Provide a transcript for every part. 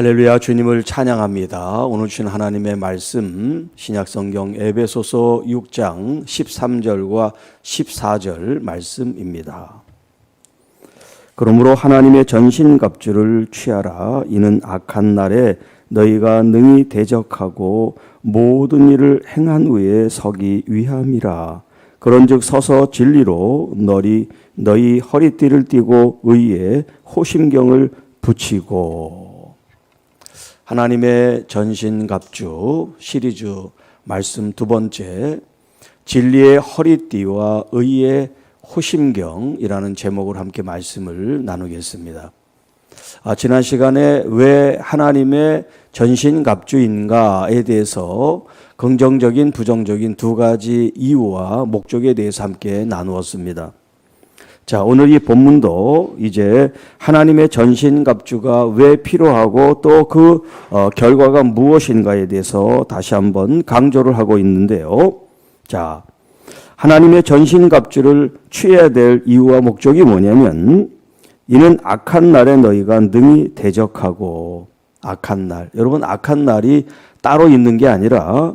할렐루야 주님을 찬양합니다. 오늘 주신 하나님의 말씀 신약 성경 에베소서 6장 13절과 14절 말씀입니다. 그러므로 하나님의 전신 갑주를 취하라 이는 악한 날에 너희가 능히 대적하고 모든 일을 행한 후에 서기 위함이라 그런즉 서서 진리로 너희 너희 허리띠를 띠고 의에 호심경을 붙이고 하나님의 전신갑주 시리즈 말씀 두 번째 진리의 허리띠와 의의 호심경이라는 제목을 함께 말씀을 나누겠습니다. 아, 지난 시간에 왜 하나님의 전신갑주인가에 대해서 긍정적인 부정적인 두 가지 이유와 목적에 대해서 함께 나누었습니다. 자, 오늘 이 본문도 이제 하나님의 전신갑주가 왜 필요하고 또그 어, 결과가 무엇인가에 대해서 다시 한번 강조를 하고 있는데요. 자, 하나님의 전신갑주를 취해야 될 이유와 목적이 뭐냐면 이는 악한 날에 너희가 능히 대적하고 악한 날. 여러분 악한 날이 따로 있는 게 아니라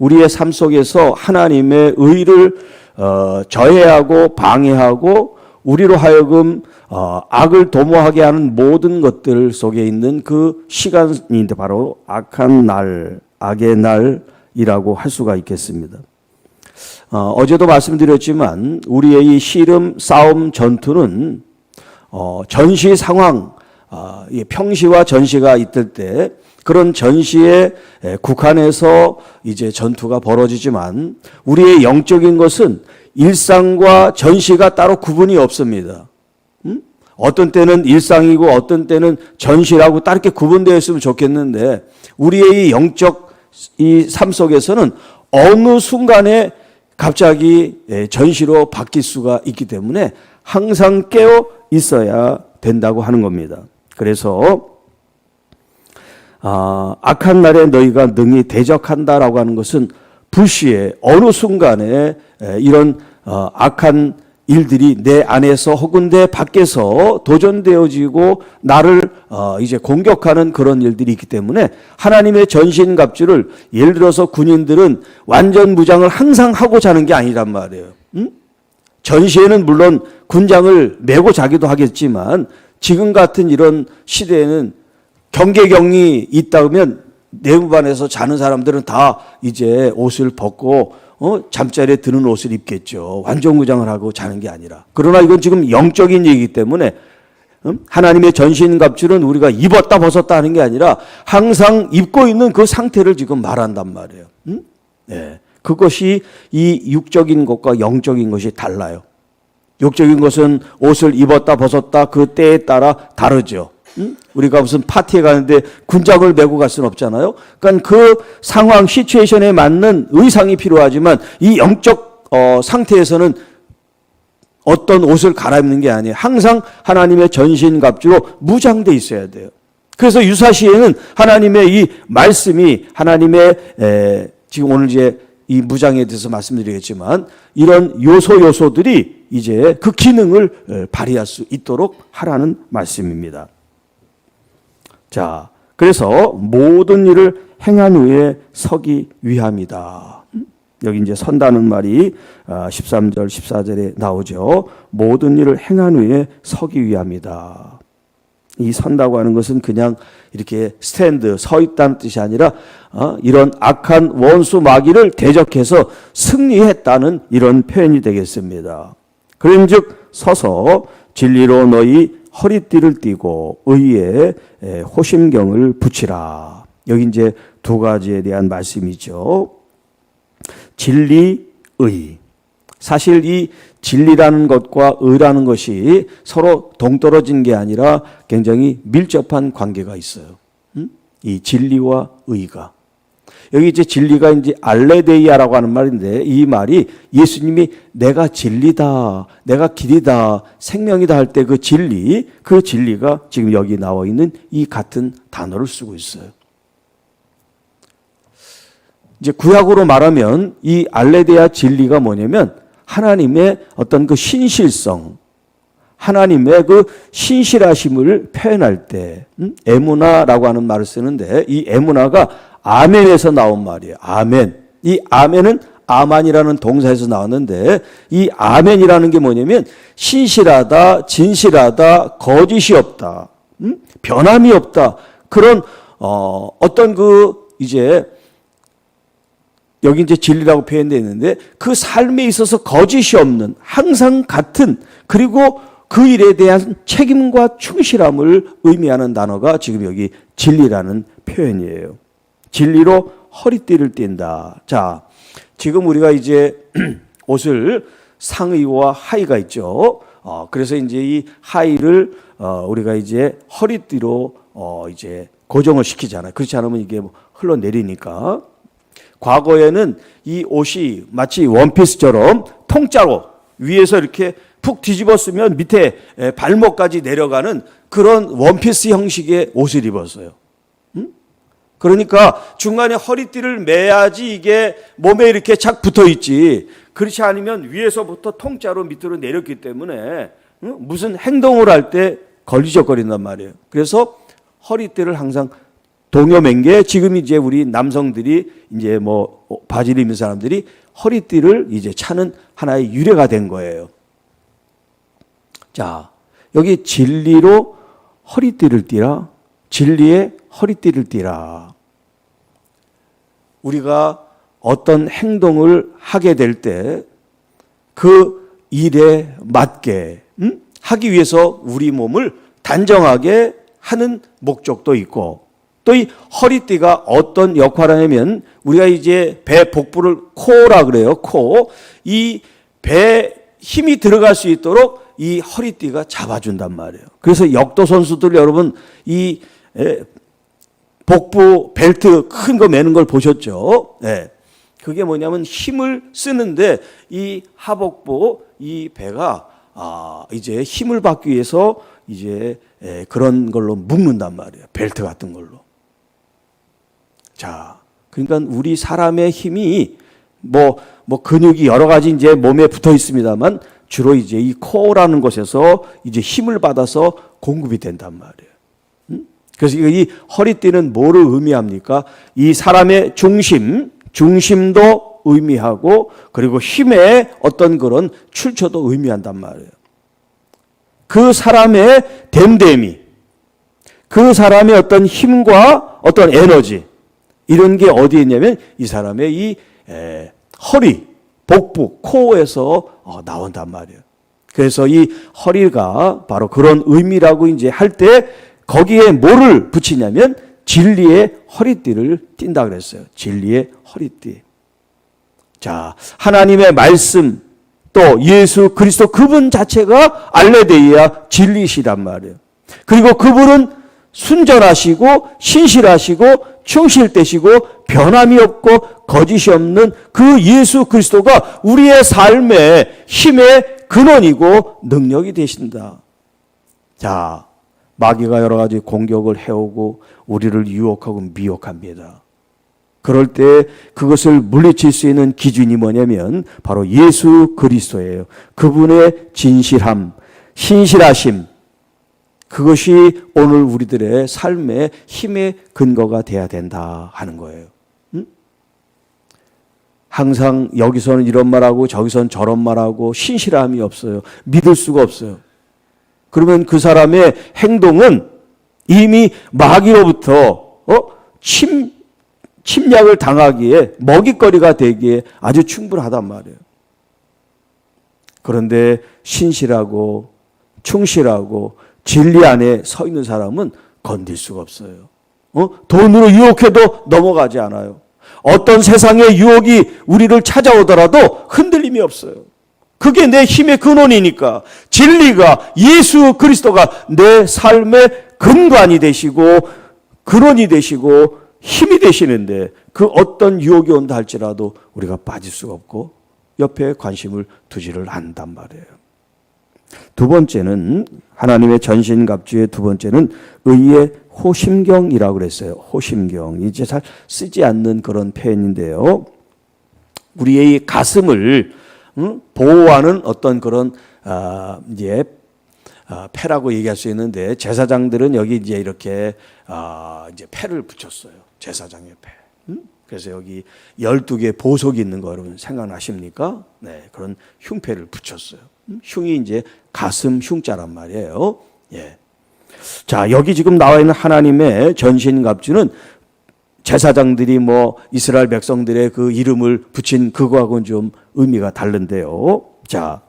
우리의 삶 속에서 하나님의 의를 어, 저해하고 방해하고 우리로 하여금 어, 악을 도모하게 하는 모든 것들 속에 있는 그 시간인데 바로 악한 날, 악의 날이라고 할 수가 있겠습니다. 어, 어제도 말씀드렸지만 우리의 이 씨름, 싸움, 전투는 어, 전시 상황, 어, 평시와 전시가 있을 때 그런 전시에 국한해서 이제 전투가 벌어지지만 우리의 영적인 것은 일상과 전시가 따로 구분이 없습니다. 음? 어떤 때는 일상이고 어떤 때는 전시라고 따르게 구분되어 있으면 좋겠는데 우리의 이 영적 이 삶 속에서는 어느 순간에 갑자기 전시로 바뀔 수가 있기 때문에 항상 깨어 있어야 된다고 하는 겁니다. 그래서 아, 악한 날에 너희가 능히 대적한다라고 하는 것은 불시에 어느 순간에 이런 어, 악한 일들이 내 안에서 혹은 내 밖에서 도전되어지고 나를 어, 이제 공격하는 그런 일들이 있기 때문에 하나님의 전신갑주를 예를 들어서 군인들은 완전 무장을 항상 하고 자는 게 아니란 말이에요. 음? 전시에는 물론 군장을 메고 자기도 하겠지만 지금 같은 이런 시대에는 경계경이 있다 면 내무반에서 자는 사람들은 다 이제 옷을 벗고 어, 잠자리에 드는 옷을 입겠죠. 완전 무장을 하고 자는 게 아니라. 그러나 이건 지금 영적인 얘기이기 때문에 음? 하나님의 전신갑주는 우리가 입었다 벗었다 하는 게 아니라 항상 입고 있는 그 상태를 지금 말한단 말이에요. 음? 네. 그것이 이 육적인 것과 영적인 것이 달라요. 육적인 것은 옷을 입었다 벗었다 그 때에 따라 다르죠. 우리가 무슨 파티에 가는데 군장을 메고 갈 수는 없잖아요. 그러니까 그 상황 시츄에이션에 맞는 의상이 필요하지만 이 영적 어, 상태에서는 어떤 옷을 갈아입는 게 아니에요. 항상 하나님의 전신갑주로 무장돼 있어야 돼요. 그래서 유사시에는 하나님의 이 말씀이 하나님의 에, 지금 오늘 이제 이 무장에 대해서 말씀드리겠지만 이런 요소 요소들이 이제 그 기능을 발휘할 수 있도록 하라는 말씀입니다. 자, 그래서 모든 일을 행한 후에 서기 위함이다. 여기 이제 선다는 말이 13절, 아, 14절에 나오죠. 모든 일을 행한 후에 서기 위함이다. 이 선다고 하는 것은 그냥 이렇게 스탠드, 서 있다는 뜻이 아니라 어, 이런 악한 원수 마귀를 대적해서 승리했다는 이런 표현이 되겠습니다. 그런즉 서서 진리로 너희 허리띠를 띠고 의에 호심경을 붙이라. 여기 이제 두 가지에 대한 말씀이죠. 진리, 의. 사실 이 진리라는 것과 의라는 것이 서로 동떨어진 게 아니라 굉장히 밀접한 관계가 있어요. 이 진리와 의가. 여기 이제 진리가 이제 알레데이아라고 하는 말인데 이 말이 예수님이 내가 진리다, 내가 길이다, 생명이다 할 때 그 진리, 그 진리가 지금 여기 나와 있는 이 같은 단어를 쓰고 있어요. 이제 구약으로 말하면 이 알레데아 진리가 뭐냐면 하나님의 어떤 그 신실성, 하나님의 그 신실하심을 표현할 때 음? 에무나라고 하는 말을 쓰는데 이 에무나가 아멘에서 나온 말이에요. 아멘. 이 아멘은 아만이라는 동사에서 나왔는데 이 아멘이라는 게 뭐냐면 신실하다, 진실하다, 거짓이 없다, 음? 변함이 없다 그런 어, 어떤 그 이제 여기 이제 진리라고 표현되어 있는데 그 삶에 있어서 거짓이 없는 항상 같은 그리고 그 일에 대한 책임과 충실함을 의미하는 단어가 지금 여기 진리라는 표현이에요. 진리로 허리띠를 띈다. 자, 지금 우리가 이제 옷을 상의와 하의가 있죠. 어, 그래서 이제 이 하의를 어, 우리가 이제 허리띠로 어, 이제 고정을 시키잖아요. 그렇지 않으면 이게 뭐 흘러내리니까. 과거에는 이 옷이 마치 원피스처럼 통짜로 위에서 이렇게 푹 뒤집어 쓰면 밑에 에, 발목까지 내려가는 그런 원피스 형식의 옷을 입었어요. 음? 그러니까 중간에 허리띠를 매야지 이게 몸에 이렇게 착 붙어 있지. 그렇지 않으면 위에서부터 통짜로 밑으로 내렸기 때문에 음? 무슨 행동을 할 때 걸리적거린단 말이에요. 그래서 허리띠를 항상 동요맨 게 지금 이제 우리 남성들이 이제 뭐 바지를 입는 사람들이 허리띠를 이제 차는 하나의 유래가 된 거예요. 자, 여기 진리로 허리띠를 띠라. 진리의 허리띠를 띠라. 우리가 어떤 행동을 하게 될 때 그 일에 맞게 음? 하기 위해서 우리 몸을 단정하게 하는 목적도 있고 또 이 허리띠가 어떤 역할을 하냐면 우리가 이제 배 복부를 코라 그래요. 코. 이 배 힘이 들어갈 수 있도록 이 허리띠가 잡아준단 말이에요. 그래서 역도 선수들 여러분 이 에, 복부 벨트 큰 거 매는 걸 보셨죠? 네. 그게 뭐냐면 힘을 쓰는데 이 하복부 이 배가 아 이제 힘을 받기 위해서 이제 에, 그런 걸로 묶는단 말이에요. 벨트 같은 걸로. 자, 그러니까 우리 사람의 힘이 뭐, 뭐 근육이 여러 가지 이제 몸에 붙어 있습니다만 주로 이제 이 코어라는 곳에서 이제 힘을 받아서 공급이 된단 말이에요. 음? 그래서 이 허리띠는 뭐를 의미합니까? 이 사람의 중심, 중심도 의미하고 그리고 힘의 어떤 그런 출처도 의미한단 말이에요. 그 사람의 댐댐이, 그 사람의 어떤 힘과 어떤 에너지, 이런 게 어디에 있냐면 이 사람의 이 에, 허리, 복부, 코에서 어, 나온단 말이에요. 그래서 이 허리가 바로 그런 의미라고 이제 할 때 거기에 뭐를 붙이냐면 진리의 허리띠를 띈다 그랬어요. 진리의 허리띠. 자, 하나님의 말씀 또 예수 그리스도 그분 자체가 알레데이아 진리시단 말이에요. 그리고 그분은 순전하시고 신실하시고 충실되시고 변함이 없고 거짓이 없는 그 예수 그리스도가 우리의 삶의 힘의 근원이고 능력이 되신다. 자, 마귀가 여러 가지 공격을 해오고 우리를 유혹하고 미혹합니다. 그럴 때 그것을 물리칠 수 있는 기준이 뭐냐면 바로 예수 그리스도예요. 그분의 진실함, 신실하심, 그것이 오늘 우리들의 삶의 힘의 근거가 돼야 된다 하는 거예요. 음? 항상 여기서는 이런 말하고 저기서는 저런 말하고 신실함이 없어요. 믿을 수가 없어요. 그러면 그 사람의 행동은 이미 마귀로부터 어? 침 침략을 당하기에 먹잇거리가 되기에 아주 충분하단 말이에요. 그런데 신실하고 충실하고 진리 안에 서 있는 사람은 건들 수가 없어요. 어? 돈으로 유혹해도 넘어가지 않아요. 어떤 세상의 유혹이 우리를 찾아오더라도 흔들림이 없어요. 그게 내 힘의 근원이니까 진리가 예수 그리스도가 내 삶의 근간이 되시고 근원이 되시고 힘이 되시는데 그 어떤 유혹이 온다 할지라도 우리가 빠질 수가 없고 옆에 관심을 두지를 않단 말이에요. 두 번째는 하나님의 전신갑주의 두 번째는 의의 호심경이라고 그랬어요. 호심경. 이제 잘 쓰지 않는 그런 표현인데요. 우리의 가슴을 보호하는 어떤 그런 아, 이제 아, 패라고 얘기할 수 있는데 제사장들은 여기 이제 이렇게 아, 이제 패를 붙였어요. 제사장의 패. 음? 그래서 여기 12개 보석이 있는 거 여러분 생각나십니까? 네, 그런 흉패를 붙였어요. 음? 흉이 이제 가슴 흉자란 말이에요. 예. 자, 여기 지금 나와 있는 하나님의 전신 갑주는 제사장들이 뭐 이스라엘 백성들의 그 이름을 붙인 그거하고는 좀 의미가 다른데요. 자,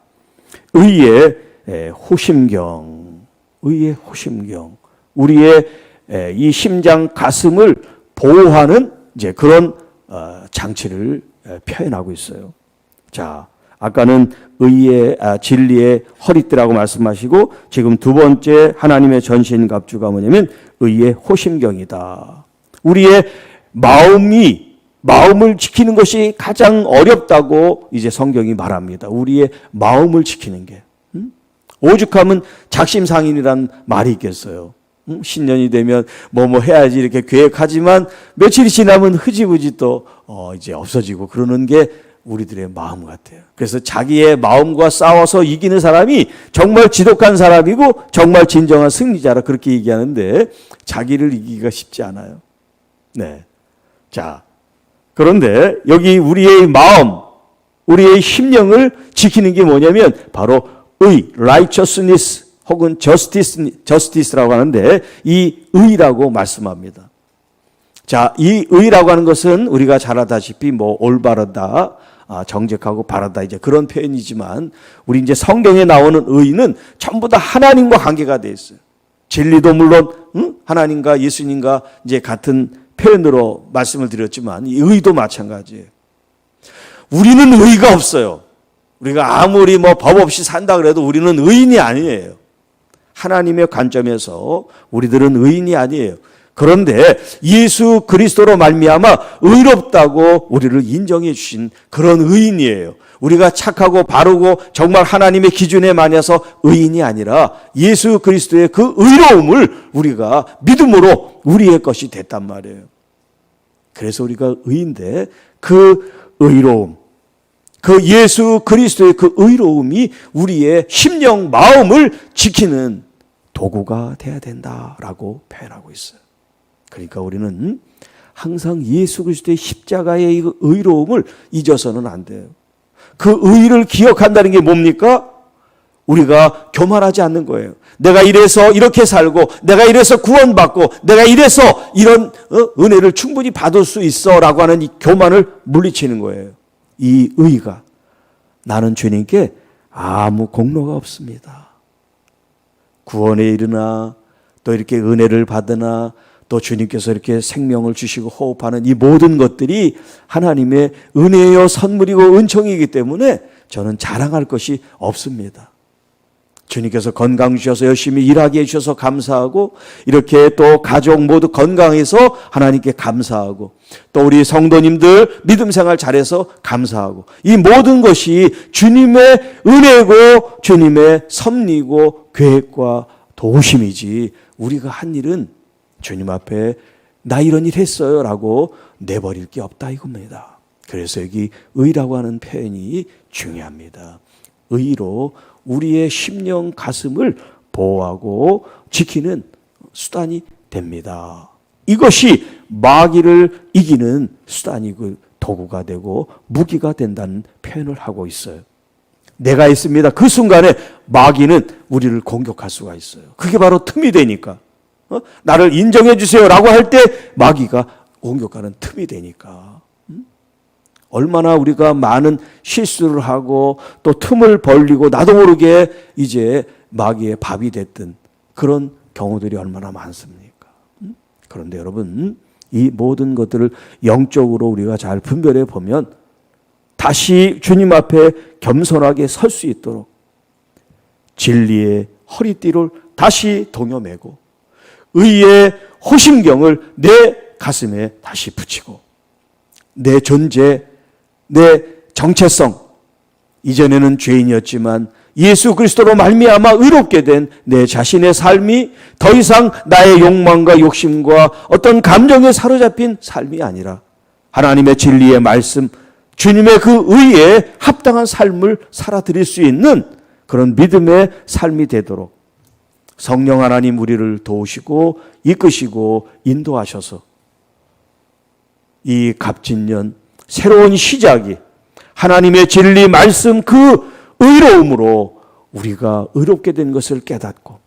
의의 에, 호심경, 의의 호심경, 우리의 에, 이 심장 가슴을 보호하는 이제 그런 어, 장치를 에, 표현하고 있어요. 자, 아까는 의의 아, 진리의 허리띠라고 말씀하시고 지금 두 번째 하나님의 전신 갑주가 뭐냐면 의의 호심경이다. 우리의 마음이 마음을 지키는 것이 가장 어렵다고 이제 성경이 말합니다. 우리의 마음을 지키는 게 음? 오죽하면 작심상인이란 말이 있겠어요. 음? 신년이 되면 뭐뭐 해야지 이렇게 계획하지만 며칠이 지나면 흐지부지 또 어, 이제 없어지고 그러는 게 우리들의 마음 같아요. 그래서 자기의 마음과 싸워서 이기는 사람이 정말 지독한 사람이고 정말 진정한 승리자라 그렇게 얘기하는데 자기를 이기기가 쉽지 않아요. 네. 자, 그런데 여기 우리의 마음, 우리의 심령을 지키는 게 뭐냐면 바로 의, righteousness 혹은 justice, justice라고 하는데 이 의라고 말씀합니다. 자, 이 의라고 하는 것은 우리가 잘 알다시피 뭐 올바르다, 아, 정직하고 바르다 이제 그런 표현이지만 우리 이제 성경에 나오는 의는 전부 다 하나님과 관계가 돼 있어요. 진리도 물론 응? 하나님과 예수님과 이제 같은 표현으로 말씀을 드렸지만 이 의도 마찬가지예요. 우리는 의가 없어요. 우리가 아무리 뭐 법 없이 산다 그래도 우리는 의인이 아니에요. 하나님의 관점에서 우리들은 의인이 아니에요. 그런데 예수 그리스도로 말미암아 의롭다고 우리를 인정해 주신 그런 의인이에요. 우리가 착하고 바르고 정말 하나님의 기준에 만해서 의인이 아니라 예수 그리스도의 그 의로움을 우리가 믿음으로 우리의 것이 됐단 말이에요. 그래서 우리가 의인데 그 의로움, 그 예수 그리스도의 그 의로움이 우리의 심령 마음을 지키는 도구가 돼야 된다라고 표현하고 있어요. 그러니까 우리는 항상 예수 그리스도의 십자가의 이 의로움을 잊어서는 안 돼요. 그 의를 기억한다는 게 뭡니까? 우리가 교만하지 않는 거예요. 내가 이래서 이렇게 살고, 내가 이래서 구원받고, 내가 이래서 이런 어? 은혜를 충분히 받을 수 있어 라고 하는 이 교만을 물리치는 거예요. 이 의가 나는 주님께 아무 공로가 없습니다. 구원에 이르나 또 이렇게 은혜를 받으나 또 주님께서 이렇게 생명을 주시고 호흡하는 이 모든 것들이 하나님의 은혜요 선물이고 은총이기 때문에 저는 자랑할 것이 없습니다. 주님께서 건강 주셔서 열심히 일하게 해주셔서 감사하고 이렇게 또 가족 모두 건강해서 하나님께 감사하고 또 우리 성도님들 믿음 생활 잘해서 감사하고 이 모든 것이 주님의 은혜고 주님의 섭리고 계획과 도우심이지 우리가 한 일은 주님 앞에 나 이런 일 했어요 라고 내버릴 게 없다 이겁니다. 그래서 여기 의라고 하는 표현이 중요합니다. 의로 우리의 심령 가슴을 보호하고 지키는 수단이 됩니다. 이것이 마귀를 이기는 수단이고 그 도구가 되고 무기가 된다는 표현을 하고 있어요. 내가 있습니다. 그 순간에 마귀는 우리를 공격할 수가 있어요. 그게 바로 틈이 되니까. 어? 나를 인정해 주세요라고 할 때 마귀가 공격하는 틈이 되니까. 음? 얼마나 우리가 많은 실수를 하고 또 틈을 벌리고 나도 모르게 이제 마귀의 밥이 됐던 그런 경우들이 얼마나 많습니까? 음? 그런데 여러분, 이 모든 것들을 영적으로 우리가 잘 분별해 보면 다시 주님 앞에 겸손하게 설 수 있도록 진리의 허리띠를 다시 동여매고 의의 호심경을 내 가슴에 다시 붙이고 내 존재, 내 정체성. 이전에는 죄인이었지만 예수 그리스도로 말미암아 의롭게 된 내 자신의 삶이 더 이상 나의 욕망과 욕심과 어떤 감정에 사로잡힌 삶이 아니라 하나님의 진리의 말씀, 주님의 그 의에 합당한 삶을 살아드릴 수 있는 그런 믿음의 삶이 되도록 성령 하나님 우리를 도우시고 이끄시고 인도하셔서 이 갑진년 새로운 시작이 하나님의 진리 말씀 그 의로움으로 우리가 의롭게 된 것을 깨닫고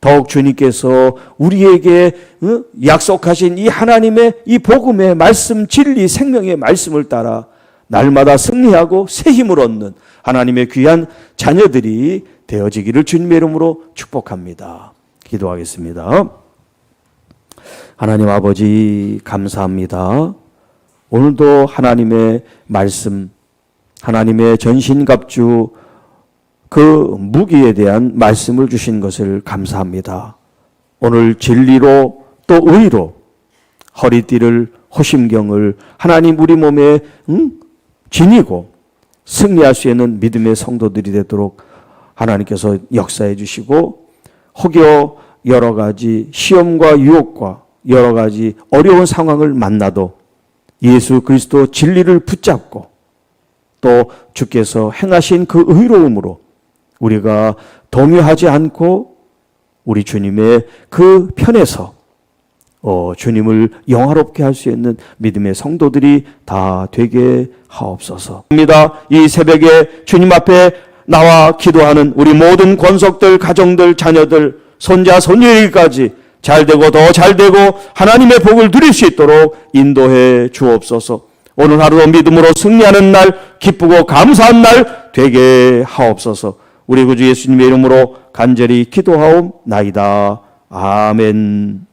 더욱 주님께서 우리에게 어? 약속하신 이 하나님의 이 복음의 말씀 진리 생명의 말씀을 따라 날마다 승리하고 새 힘을 얻는 하나님의 귀한 자녀들이 되어지기를 주님의 이름으로 축복합니다. 기도하겠습니다. 하나님 아버지 감사합니다. 오늘도 하나님의 말씀, 하나님의 전신갑주 그 무기에 대한 말씀을 주신 것을 감사합니다. 오늘 진리로 또 의로 허리띠를 호심경을 하나님 우리 몸에 응? 지니고 승리할 수 있는 믿음의 성도들이 되도록 하나님께서 역사해 주시고 혹여 여러 가지 시험과 유혹과 여러 가지 어려운 상황을 만나도 예수 그리스도 진리를 붙잡고 또 주께서 행하신 그 의로움으로 우리가 동요하지 않고 우리 주님의 그 편에서 어, 주님을 영화롭게 할 수 있는 믿음의 성도들이 다 되게 하옵소서. 입니다. 이 새벽에 주님 앞에 나와 기도하는 우리 모든 권속들, 가정들, 자녀들, 손자, 손녀에게까지 잘 되고 더 잘 되고 하나님의 복을 누릴 수 있도록 인도해 주옵소서. 오늘 하루도 믿음으로 승리하는 날, 기쁘고 감사한 날 되게 하옵소서. 우리 구주 예수님의 이름으로 간절히 기도하옵나이다. 아멘.